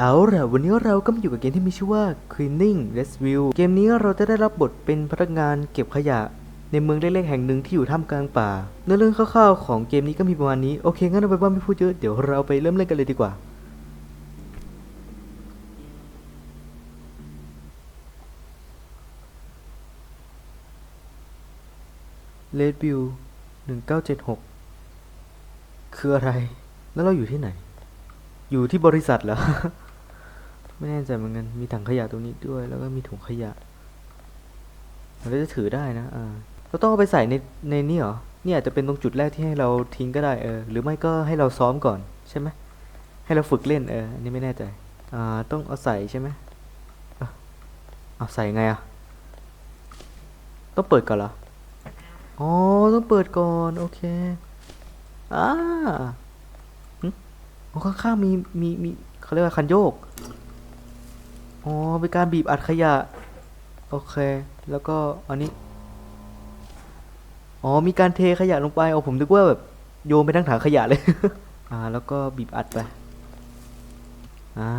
เอาล่ะวันนี้เราก็มาอยู่กับเกมที่มีชื่อว่า Cleaning Rescue เกมนี้เราจะได้รับบทเป็นพนักงานเก็บขยะ ในเมืองเล็กๆแห่งหนึ่งที่อยู่ท่ามกลางป่าเนื้อเรื่องคร่าวๆของเกมนี้ก็มีประมาณนี้ โอเค งั้นเราไปว่าไม่พูดเยอะ เดี๋ยวเราไปเริ่มเล่นกันเลยดีกว่าเลดวิวหนึ่งเก้าเจ็ดหกคืออะไร แล้วเราอยู่ที่ไหน อยู่ที่บริษัทเหรอ ไม่แน่ใจเหมือนกัน มีถังขยะตรงนี้ด้วย แล้วก็มีถุงขยะเราจะถือได้นะ อ่า เราต้องเอาไปใส่ในในนี่เหรอนี่อาจจะเป็นตรงจุดแรกที่ให้เราทิ้งก็ได้เออ หรือไม่ก็ให้เราซ้อมก่อนใช่ไหม ให้เราฝึกเล่นเออ อันนี้ไม่แน่ใจ อ่า ต้องเอาใส่ใช่ไหมอะเอาใส่ไงอะ ต้องเปิดก่อนเหรอ อ๋อ ต้องเปิดก่อน โอเค อ่าหึอ๋อข้างๆมีมีมีเขาเรียกว่าคันโยก อ๋อเป็นการบีบอัดขยะ โอเค แล้วก็อันนี้ อ๋อ มีการเทขยะลงไปอ๋อผมนึกว่าแบบโยนไปทั้งถังขยะเลย อ่า แล้วก็บีบอัดไป อ่า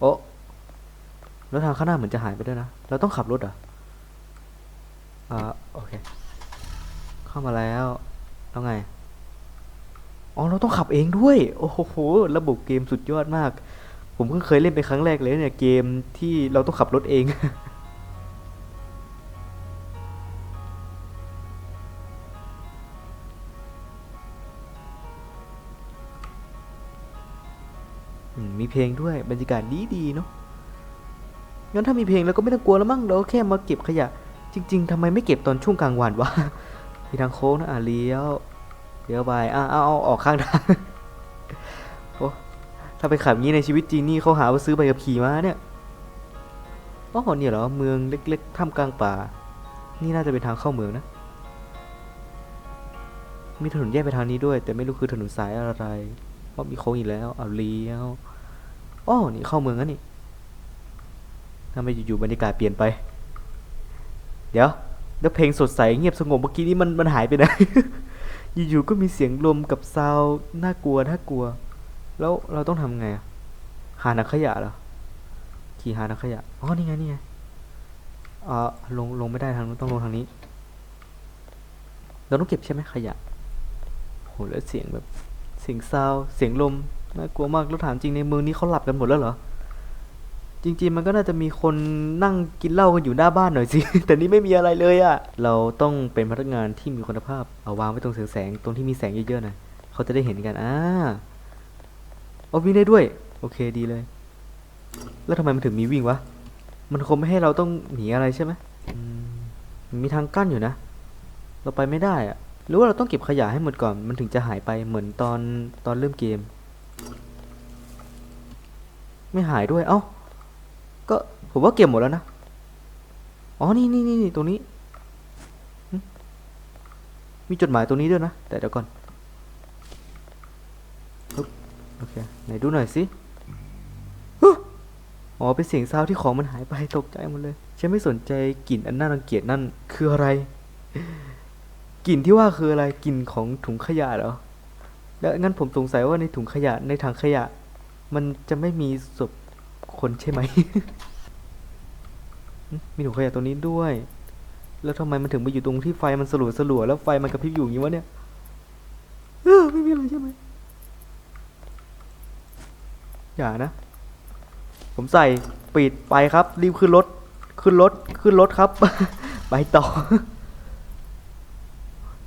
โอ้แล้วทางข้างหน้าเหมือนจะหายไปด้วยนะ เราต้องขับรถเหรออ่า โอเค เข้ามาแล้ว แล้วไง อ๋อ เราต้องขับเองด้วย โอ้โห ระบบเกมสุดยอดมาก ผมเพิ่งเคยเล่นไปครั้งแรกเลยเนี่ยเกมที่เราต้องขับรถเอง มีเพลงด้วยบรรยากาศดีดีเนาะงั้นถ้ามีเพลงเราก็ไม่ต้องกลัวแล้วมั้งเราแค่มาเก็บขยะ จริง ๆทำไมไม่เก็บตอนช่วงกลางวันวะมีทางโค้งนะอะเลี้ยวเลี้ยวไปอะเอาเอาออกข้างทาง ถ้าไปขับงี้ในชีวิตจริงนี่เขาหาว่าซื้อใบขับขี่มาเนี่ยอ๋อเนี่ยเหรอ เมืองเล็กๆท่ามกลางป่า นี่น่าจะเป็นทางเข้าเมืองนะ มีถนนแยกไปทางนี้ด้วย แต่ไม่รู้คือถนนสายอะไร เพราะมีโค้งอีกแล้วเอาเลี้ยวอ๋อนี่เข้าเมืองแล้วนี่ทำไมอยู่ๆบรรยากาศเปลี่ยนไป เดี๋ยว แล้วเพลงสดใสเงียบสงบเมื่อกี้นี้มันมันหายไปไหน อยู่ๆก็มีเสียงลมกับซาวน่ากลัวน่ากลัว แล้วเราต้องทำไงหาหนังขยะเหรอขี่หาหนังขยะอ๋อนี่ไงนี่ไงอ่าลงลงไม่ได้ทางนู้นต้องลงทางนี้ เราต้องเก็บใช่ไหมขยะโหแล้วเสียงแบบเสียงซาวเสียงลมน่ากลัวมากแล้วถามจริงในเมืองนี้เขาหลับกันหมดแล้วเหรอจริงๆมันก็น่าจะมีคนนั่งกินเหล้ากันอยู่หน้าบ้านหน่อยสิ แต่นี่ไม่มีอะไรเลยอะเราต้องเป็นพนักงานที่มีคุณภาพ เอาวางไว้ตรงแสงแสงตรงที่มีแสงเยอะๆหน่อยเขาจะได้เห็นกันอ่า เอาวิ่งได้ด้วย โอเคดีเลย แล้วทำไมมันถึงมีวิ่งวะ มันคงไม่ให้เราต้องหนีอะไรใช่ไหมมีทางกั้นอยู่นะ เราไปไม่ได้อะหรือว่าเราต้องเก็บขยะให้หมดก่อน มันถึงจะหายไปเหมือนตอนตอนเริ่มเกม ไม่หายด้วย เอ้า ก็ผมว่าเก็บหมดแล้วนะ อ๋อนี่นี่นี่นี่ตรงนี้ มีจดหมายตรงนี้ด้วยนะ แต่เดี๋ยวก่อนปึ๊บโอเค ไหนดูหน่อยสิอ๋อ เป็นเสียงซาวที่ของมันหายไปตกใจหมดเลย ฉันไม่สนใจกลิ่นอันน่ารังเกียจนั่นคืออะไร กลิ่นที่ว่าคืออะไร กลิ่นของถุงขยะเหรอ แล้วงั้นผมสงสัยว่าในถุงขยะในถังขยะ มันจะไม่มีศพคนใช่ไหม มีถุงขยะตรงนี้ด้วย แล้วทำไมมันถึงมาอยู่ตรงที่ไฟมันสลัวสลัวแล้วไฟมันกระพริบอยู่อย่างนี้วะเนี่ย เออไม่มีอะไรใช่ไหม อย่านะ ผมใส่ปิดไปครับ รีบขึ้นรถ ขึ้นรถ ขึ้นรถครับ ไปต่อ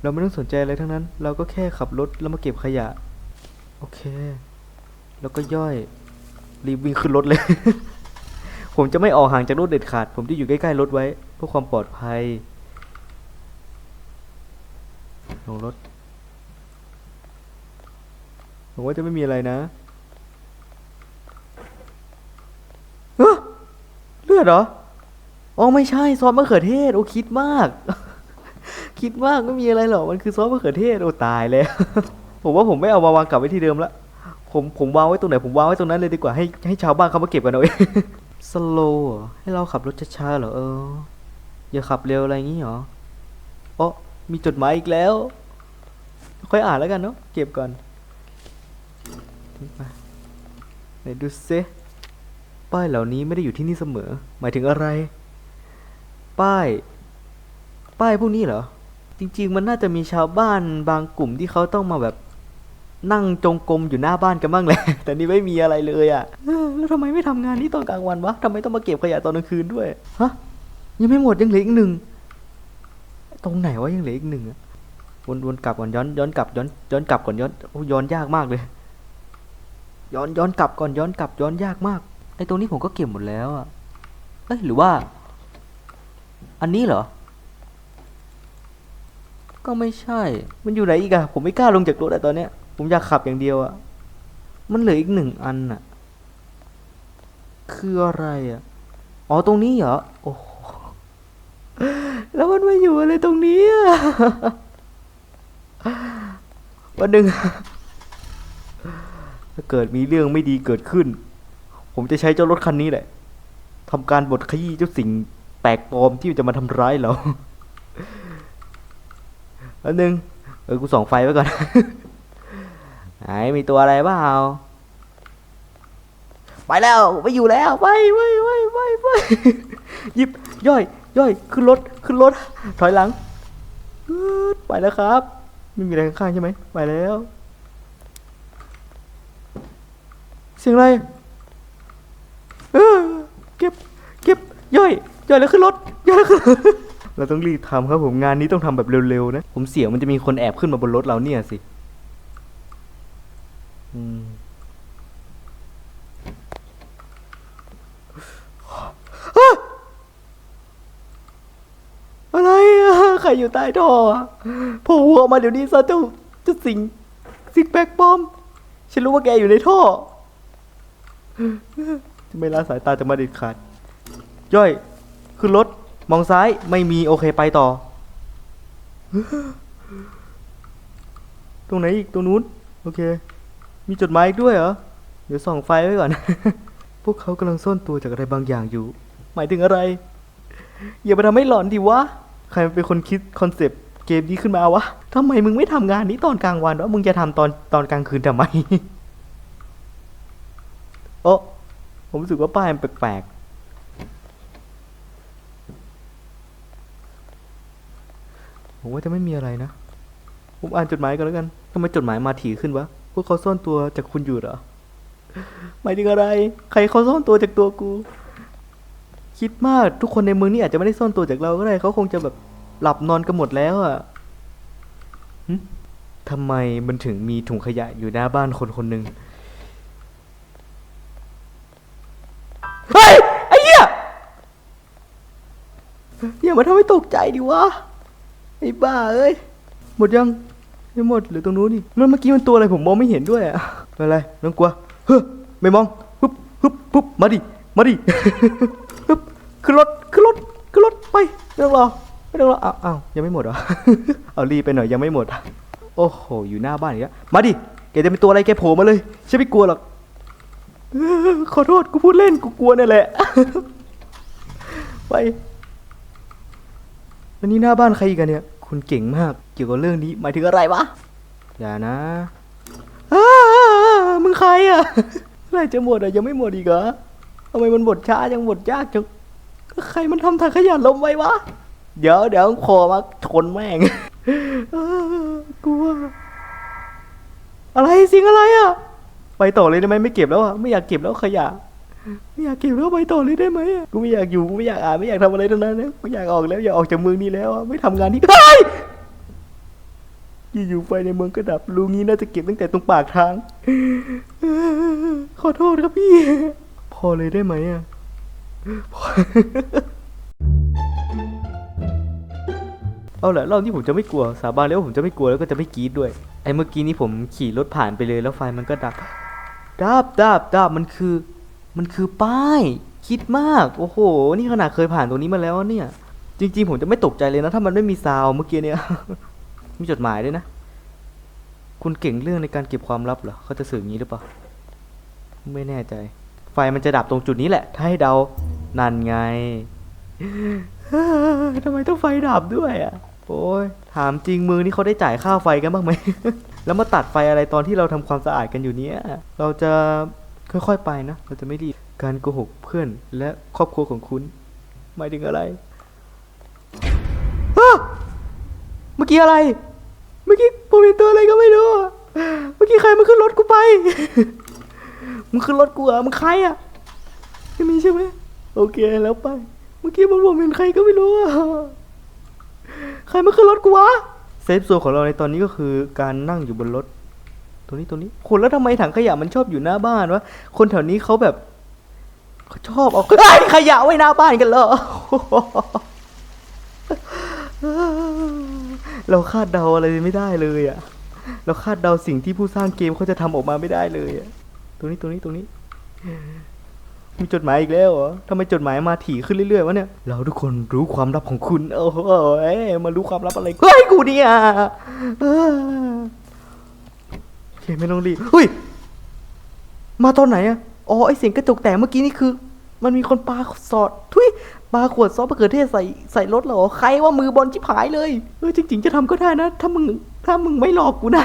เราไม่ต้องสนใจอะไรทั้งนั้น เราก็แค่ขับรถแล้วมาเก็บขยะ โอเค แล้วก็ย่อย รีบวิ่งขึ้นรถเลย ผมจะไม่ออกห่างจากรถเด็ดขาด ผมจะอยู่ใกล้ๆรถไว้เพื่อความปลอดภัย ลงรถผมว่าจะไม่มีอะไรนะเอ้อเลือดเหรออ๋อไม่ใช่ซอสมะเขือเทศ โอ้คิดมาก คิดมากไม่มีอะไรหรอกมันคือซอสมะเขือเทศโอ้ตายแล้ว ผมว่าผมไม่เอามาวางกลับไว้ที่เดิมละผมผมวางไว้ตรงไหนผมวางไว้ตรงนั้นเลยดีกว่าให้ให้ชาวบ้านเขามาเก็บกันเอาเองสโลว์ให้เราขับรถช้าๆเหรอเอออย่าขับเร็วอะไรงี้เหรออ๋อมีจดหมายอีกแล้ว ค่อยอ่านแล้วกันเนาะเก็บก่อนไปไหนดูซิ ป้ายเหล่านี้ไม่ได้อยู่ที่นี่เสมอ หมายถึงอะไร ป้าย ป้ายพวกนี้เหรอ จริง ๆ มันน่าจะมีชาวบ้านบางกลุ่มที่เขาต้องมาแบบนั่งจงกรมอยู่หน้าบ้านกันบ้างแหละ แต่นี่ไม่มีอะไรเลยอะ่ะแล้วทำไมไม่ทำงานนี้ตอนกลางวันวะทำไมต้องมาเก็บขยะตอนกลางคืนด้วย ฮะ ยังไม่หมดยังเหลืออีกหนึ่ง ตรงไหนวะยังเหลืออีกหนึ่งอะวนวนกลับก่อนย้อนย้อนกลับย้อนย้อนกลับก่อนย้อนโอ้ย้อนยากมากเลย ย้อนย้อนกลับก่อนย้อนกลับย้อนยากมาก ไอ้ตรงนี้ผมก็เก็บหมดแล้วอะเอ้ยหรือว่า อันนี้เหรอ ก็ไม่ใช่ มันอยู่ไหนอีกอะผมไม่กล้าลงจากรถอะตอนเนี้ย ผมอยากขับอย่างเดียวอะมันเหลืออีกหนึ่งอันอะคืออะไรอะอ๋อตรงนี้เหรอ โอ้โหแล้วมันมาอยู่อะไรตรงนี้อะวันหนึ่งถ้าเกิดมีเรื่องไม่ดีเกิดขึ้น ผมจะใช้เจ้ารถคันนี้แหละทำการบดขยี้เจ้าสิ่งแปลกปลอมที่จะมาทำร้ายเราอันหนึ่งเออกูส่องไฟไว้ก่อนไหนมีตัวอะไรเปล่าไปแล้วไม่อยู่แล้วไปไปไปไปไปหยิบย่อย ย่อยขึ้นรถขึ้นรถถอยหลังไปแล้วครับไม่มีอะไรข้างๆใช่ไหมไปแล้ว เสียงอะไร เออเก็บ เก็บ ย่อย ย่อยแล้วขึ้นรถ ย่อยแล้วขึ้นรถเราต้องรีบทำครับผม งานนี้ต้องทำแบบเร็วๆนะ ผมเสี่ยงมันจะมีคนแอบขึ้นมาบนรถเราเนี่ยสิอืมอะไรอะใครอยู่ใต้ท่ออะโผล่หัวออกมาเดี๋ยวนี้ซะเจ้าเจ้าสิงสิงแปลกปลอม ฉันรู้ว่าแกอยู่ในท่อจะ ไม่ละสายตาจะมาเด็ดขาด ย่อย ขึ้นรถ มองซ้าย ไม่มี โอเค ไปต่อ ตรงไหนอีก ตรงนู้น โอเค มีจดหมายอีกด้วยเหรอ เดี๋ยวส่องไฟไว้ก่อน พวกเขากำลังซ่อนตัวจากอะไรบางอย่างอยู่ หมายถึงอะไร อย่าไปทำให้หลอนดิวะ ใครเป็นคนคิดคอนเซปต์เกมนี้ขึ้นมาวะทำไมมึงไม่ทำงานนี้ตอนกลางวันวะ มึงจะทำตอนตอนกลางคืนทำไม โอ้ ผมรู้สึกว่าป้ายมันแปลกๆผมว่าจะไม่มีอะไรนะ ผมอ่านจดหมายกันแล้วกันทำไมจดหมายมาถี่ขึ้นวะ พวกเขาซ่อนตัวจากคุณอยู่เหรอหมายถึงอะไร ใครเขาซ่อนตัวจากตัวกู คิดมาก ทุกคนในเมืองนี่อาจจะไม่ได้ซ่อนตัวจากเราก็ได้ เขาคงจะแบบหลับนอนกันหมดแล้วอะ่ะทำไมมันถึงมีถุงขยะอยู่หน้าบ้านคนคนหนึ่ง เฮ้ย ไอ้เหี้ยอย่ามาทำให้ตกใจดิวะ ไอ้บ้าเอ้ย หมดยังไม่หมดหรือตรงนู้นนี่แล้วเมื่อกี้มันตัวอะไรผมมองไม่เห็นด้วยอะไม่เป็นไรไม่ต้องกลัวเฮ้ยไม่มองฮึบฮึบฮึบมาดิ มาดิฮึบขึ้นรถขึ้นรถขึ้นรถไปไม่ต้องรอไม่ต้องรออ้าวอ้าวยังไม่หมดเหรอ เอารีไปหน่อยยังไม่หมด โอ้โห อยู่หน้าบ้านอีกแล้วมาดิ แกจะเป็นตัวอะไรแกโผล่มาเลยฉันไม่กลัวหรอก ขอโทษกูพูดเล่นกูกลัวนี่แหละ ไป วันนี้หน้าบ้านใครกันเนี่ย คุณเก่งมาก เกี่ยวกับเรื่องนี้หมายถึงอะไรวะ อย่านะมึงใครอะไรจะหมดอะยังไม่หมดอีกเหรอทำไมมันบดช้าจังบดยากจังใครมันทำทางขยะลมไว้วะ เดี๋ยวเดี๋ยวคอมาชนแม่งกลัว อะไรสิ่งอะไรอะ ไปต่อเลยได้ไหมไม่เก็บแล้วอะไม่อยากเก็บแล้วขยะไม่อยากเก็บแล้วไปต่อเลยได้ไหมอะกูไม่อยากอยู่กูไม่อยากอ่านไม่อยากทำอะไรทั้งนั้นนะกูอยากออกแล้วอยากออกจากเมืองนี้แล้วไม่ทำงานที่เฮ้ยอยู่ๆไฟในเมืองก็ดับรูงี้น่าจะเก็บตั้งแต่ตรงปากทางขอโทษครับพี่ พอเลยได้ไหมอะพอเอาแหละรอบนี้ผมจะไม่กลัวสาบานเลยว่าผมจะไม่กลัวแล้วก็จะไม่กรีดด้วยไอ้เมื่อกี้นี้ผมขี่รถผ่านไปเลยแล้วไฟมันก็ดับ ดับดับดับมันคือ มันคือป้าย คิดมาก โอ้โห นี่ขนาดเคยผ่านตรงนี้มาแล้วเนี่ย จริง ๆ ผมจะไม่ตกใจเลยนะ ถ้ามันไม่มีซาวเมื่อกี้เนี่ย มีจดหมายด้วยนะ คุณเก่งเรื่องในการเก็บความลับเหรอเขาจะสื่ออย่างนี้หรือเปล่า ไม่แน่ใจ ไฟมันจะดับตรงจุดนี้แหละ ถ้าให้เดา นั่นไงทำไมต้องไฟดับด้วยอะ โอ้ยถามจริงมือนี่เขาได้จ่ายค่าไฟกันบ้างไหม แล้วมาตัดไฟอะไรตอนที่เราทำความสะอาดกันอยู่เนี้ยเราจะค่อยๆไปนะ เราจะไม่รีบการโกหกเพื่อนและครอบครัวของคุณหมายถึงอะไรเมื่อกี้อะไร เมื่อกี้ผมเห็นตัวอะไรก็ไม่รู้ เมื่อกี้ใครมาขึ้นรถกูไป มึงขึ้นรถกูเหรอะมึงใครอะไม่มีใช่ไหมโอเคแล้วไป เมื่อกี้ผมเห็นใครก็ไม่รู้อะใครมาขึ้นรถกูวะ เซฟโซนของเราในตอนนี้ก็คือการนั่งอยู่บนรถตัวนี้ตัวนี้คนแล้วทำไมถังขยะมันชอบอยู่หน้าบ้านวะคนแถวนี้เขาแบบเขาชอบเอาเอ้ยขยะไว้หน้าบ้านกันเหรอเราคาดเดาอะไรไม่ได้เลยอะเราคาดเดาสิ่งที่ผู้สร้างเกมเขาจะทำออกมาไม่ได้เลยอะตรงนี้ตรงนี้ตรงนี้ มีจดหมายอีกแล้วเหรอทำไมจดหมายมาถี่ขึ้นเรื่อยๆวะเนี่ย เราทุกคนรู้ความลับของคุณ โอ้โหเอ้มารู้ความลับอะไร เฮ้ย กูเนี่ยโอเคไม่ต้องรีบ เฮ้ย มาตอนไหนอะอ๋อ ไอเสียงกระจกแตกเมื่อกี้นี่คือ มันมีคนปาสอด ทุยปาขวดซอสมะเขือเทศใส่ใส่รถเหรอ ใครว่ามือบอลชิบหายเลย เออจริง ๆ จะทำก็ได้นะ ถ้ามึง ถ้ามึงไม่หลอกกูนะ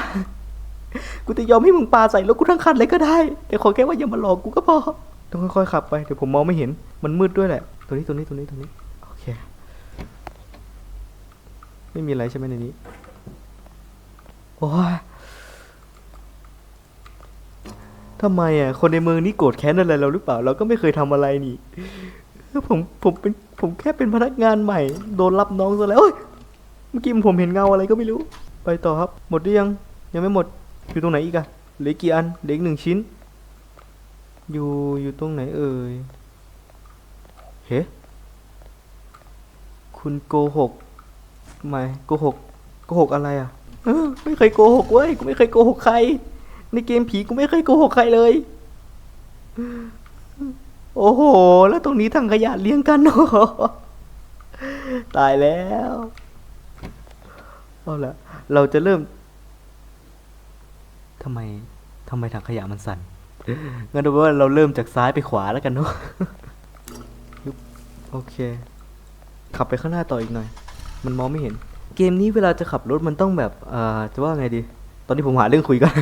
กูจะยอมให้มึงปาใส่รถกูทั้งคันเลยก็ได้ แต่ขอแค่ว่าอย่ามาหลอกกูก็พอ ต้องค่อยๆขับไปเดี๋ยวผมมองไม่เห็นมันมืดด้วยแหละตัวนี้ตัวนี้ตัวนี้ตัวนี้โอเคไม่มีอะไรใช่ไหมในนี้โอ้ยทำไมอะคนในเมืองนี่โกรธแค้นอะไรเราหรือเปล่า เราก็ไม่เคยทำอะไรนี่ผมผมเป็นผมแค่เป็นพนักงานใหม่ โดนรับน้องซะแล้วเมื่อกี้ผมเห็นเงาอะไรก็ไม่รู้ ไปต่อครับ หมดหรือยัง ยังไม่หมด อยู่ตรงไหนอีกอะเหลืออกกี่อันเหลืออีกหนึ่งชิ้น อยู่อยู่ตรงไหนเอ่ย เฮ้ คุณโกหกไมโกหกโกหกอะไรอะไม่เคยโกหกเว้ย กูไม่เคยโกหกใคร ในเกมผีกูไม่เคยโกหกใครเลย โอ้โห แล้วตรงนี้ถังขยะเลี้ยงกันโอ้โหตายแล้ว เอาละเราจะเริ่มทำไมทำไมถังขยะมันสั่น งั้นดูว่าเราเริ่มจากซ้ายไปขวาแล้วกันเนาะโอเค ขับไปข้างหน้าต่ออีกหน่อย มันมองไม่เห็น เกมนี้เวลาจะขับรถมันต้องแบบเอ่อจะว่าไงดี ตอนนี้ผมหาเรื่องคุยกัน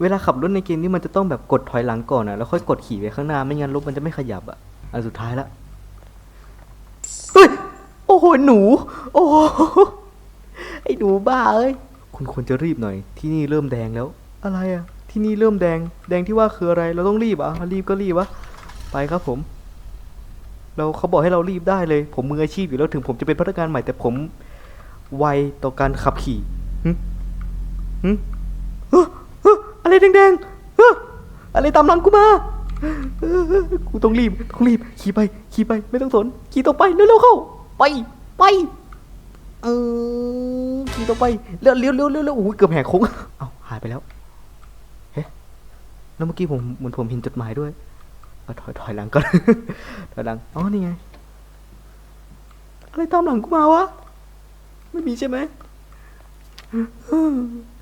เวลาขับรถในเกมนี้มันจะต้องแบบกดถอยหลังก่อนอะแล้วค่อยกดขี่ไปข้างหน้า ไม่งั้นรถมันจะไม่ขยับอะ อันสุดท้ายละ เฮ้ย โอ้โห หนู โอ้โหไอ้หนูบ้าเอ้ย คุณควรจะรีบหน่อย ที่นี่เริ่มแดงแล้ว อะไรอะ ที่นี่เริ่มแดง แดงที่ว่าคืออะไร เราต้องรีบอะรีบก็รีบวะ ไปครับผม เราเขาบอกให้เรารีบได้เลย ผมมืออาชีพอยู่แล้วถึงผมจะเป็นพนักงานใหม่แต่ผมไวต่อการขับขี่หึหึเฮ้อเฮ้ออะไรแดงๆอะไรตามหลังกูมากูต้องรีบต้องรีบ ขี่ไป ขี่ไป ไม่ต้องสน ขี่ต่อไป เร็วๆเข้า ไป ไป เออ ขี่ต่อไป เร็วเร็วเร็วเร็วเร็วโอ้ยเกือบแหกโค้ง เอาหายไปแล้ว แล้วเมื่อกี้ผมเหมือนผมเห็นจดหมายด้วยเอาถอยถอยหลังก่อน ถอยหลัง อ๋อ นี่ไง อะไรตามหลังกูมาวะ ไม่มีใช่ไหม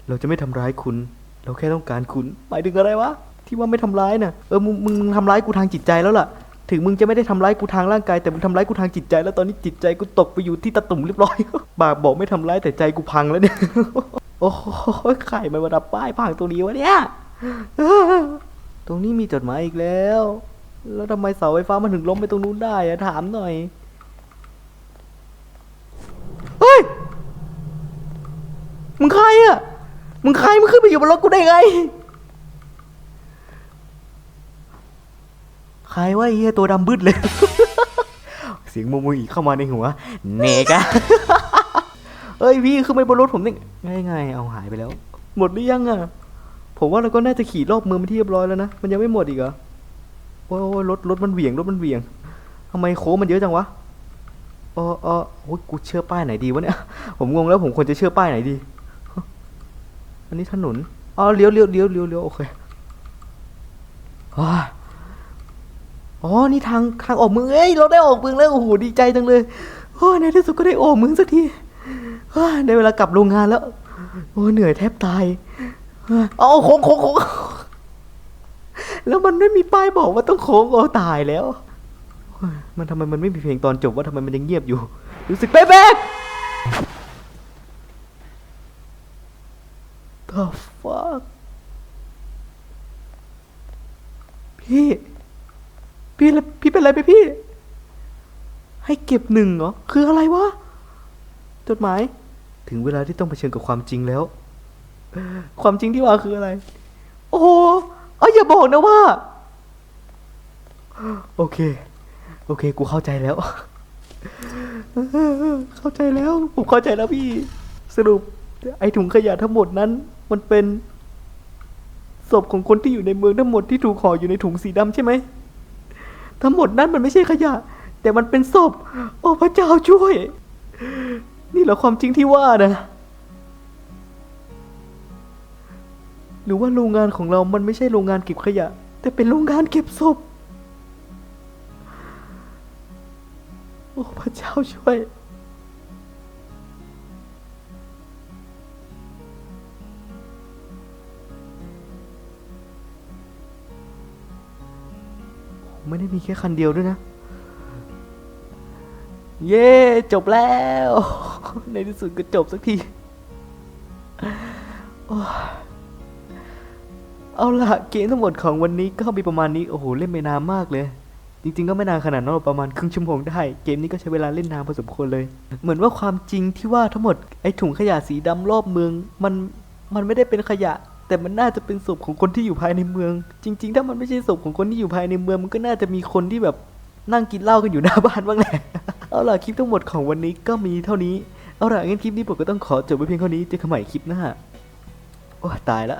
เราจะไม่ทำร้ายคุณ เราแค่ต้องการคุณ หมายถึงอะไรวะ ที่ว่าไม่ทำร้ายน่ะ เออ มึง มึงทำร้ายกูทางจิตใจแล้วล่ะ ถึงมึงจะไม่ได้ทำร้ายกูทางร่างกาย แต่มึงทำร้ายกูทางจิตใจ แล้วตอนนี้จิตใจกูตกไปอยู่ที่ตะตุ่มเรียบร้อย บากบอกไม่ทำร้ายแต่ใจกูพังแล้วเนี่ย โอ้โหไข่มันมาดับป้ายพังตรงนี้วะเนี่ย ตรงนี้มีจดหมายอีกแล้ว แล้วทำไมเสาไฟฟ้ามันถึงล้มไปตรงนู้นได้อะถามหน่อย เฮ้ย มึงใครอะมึงใครมึงขึ้นไปอยู่บนรถกูได้ไง ใครวะไอ้เหี้ยตัวดำบึ้ดเลย เสียงมุมอีเข้ามาในหัว เนกะเอ้ยพี่ขึ้นไปบนรถผมนี่ไงไงเอาหายไปแล้ว หมดหรือยังอะ ผมว่าเราก็น่าจะขี่รอบเมืองไปที่เรียบร้อยแล้วนะ มันยังไม่หมดอีกเหรอ โอ้ยรถรถมันเหวี่ยงรถมันเหวี่ยงทำไมโค้งมันเยอะจังวะเออเออโอ้ยกูเชื่อป้ายไหนดีวะเนี่ย ผมงงแล้วผมควรจะเชื่อป้ายไหนดี อันนี้ถนนอ๋อเลี้ยวเลี้ยวเลี้ยวเลี้ยวเลี้ยวโอเคอ๋อ นี่ทางทางออกเมืองเอ้ย เราได้ออกเมืองแล้ว โอ้โห ดีใจจังเลยโอ้ยในที่สุดก็ได้ออกเมืองสักทีเฮ้ยได้เวลากลับโรงงานแล้ว โอ้ เหนื่อยแทบตาย เฮ้ยเอาโค้งโค้งโค้งแล้วมันไม่มีป้ายบอกว่าต้องโค้งโอ้ตายแล้ว มันทำไมมันไม่มีเพลงตอนจบว่าทำไมมันยังเงียบอยู่ รู้สึกแป๊บ The fuck พพี่ พี่พี่เป็นอะไรไปพี่ ให้เก็บหนึ่งเหรอ คืออะไรวะ จดหมาย ถึงเวลาที่ต้องเผชิญกับความจริงแล้ว ความจริงที่ว่าคืออะไร โอ้โหเอ้ยอย่าบอกนะว่า โอเค โอเค กูเข้าใจแล้ว เข้าใจแล้ว ผมเข้าใจแล้วพี่ สรุป ไอถุงขยะทั้งหมดนั้น มันเป็นศพของคนที่อยู่ในเมืองทั้งหมดที่ถูกห่ออยู่ในถุงสีดำใช่ไหม ทั้งหมดนั้นมันไม่ใช่ขยะ แต่มันเป็นศพ โอ้พระเจ้าช่วย นี่เหรอความจริงที่ว่านะ หรือว่าโรงงานของเรามันไม่ใช่โรงงานเก็บขยะ แต่เป็นโรงงานเก็บศพ โอ้พระเจ้าช่วย ไม่ได้มีแค่คันเดียวด้วยนะ เย้จบแล้ว ในที่สุดก็จบสักที โอ้ เอาล่ะเกมทั้งหมดของวันนี้ก็มีประมาณนี้ โอ้โห เล่นไม่นานมากเลย จริงๆ ก็ไม่นานขนาดนั้นหรอกประมาณครึ่งชั่วโมงได้ เกมนี้ก็ใช้เวลาเล่นนานพอสมควรเลย เหมือนว่าความจริงที่ว่าทั้งหมดไอ้ถุงขยะสีดำรอบเมือง มันมันไม่ได้เป็นขยะ แต่มันน่าจะเป็นศพของคนที่อยู่ภายในเมือง จริง ๆ ถ้ามันไม่ใช่ศพของคนที่อยู่ภายในเมืองมันก็น่าจะมีคนที่แบบนั่งกินเหล้ากันอยู่หน้าบ้านบ้างแหละ เอาล่ะคลิปทั้งหมดของวันนี้ก็มีเท่านี้ เอาล่ะงั้นคลิปนี้ผมก็ต้องขอจบไว้เพียงเท่านี้เจอกันใหม่คลิปหน้า โอ้ตายละ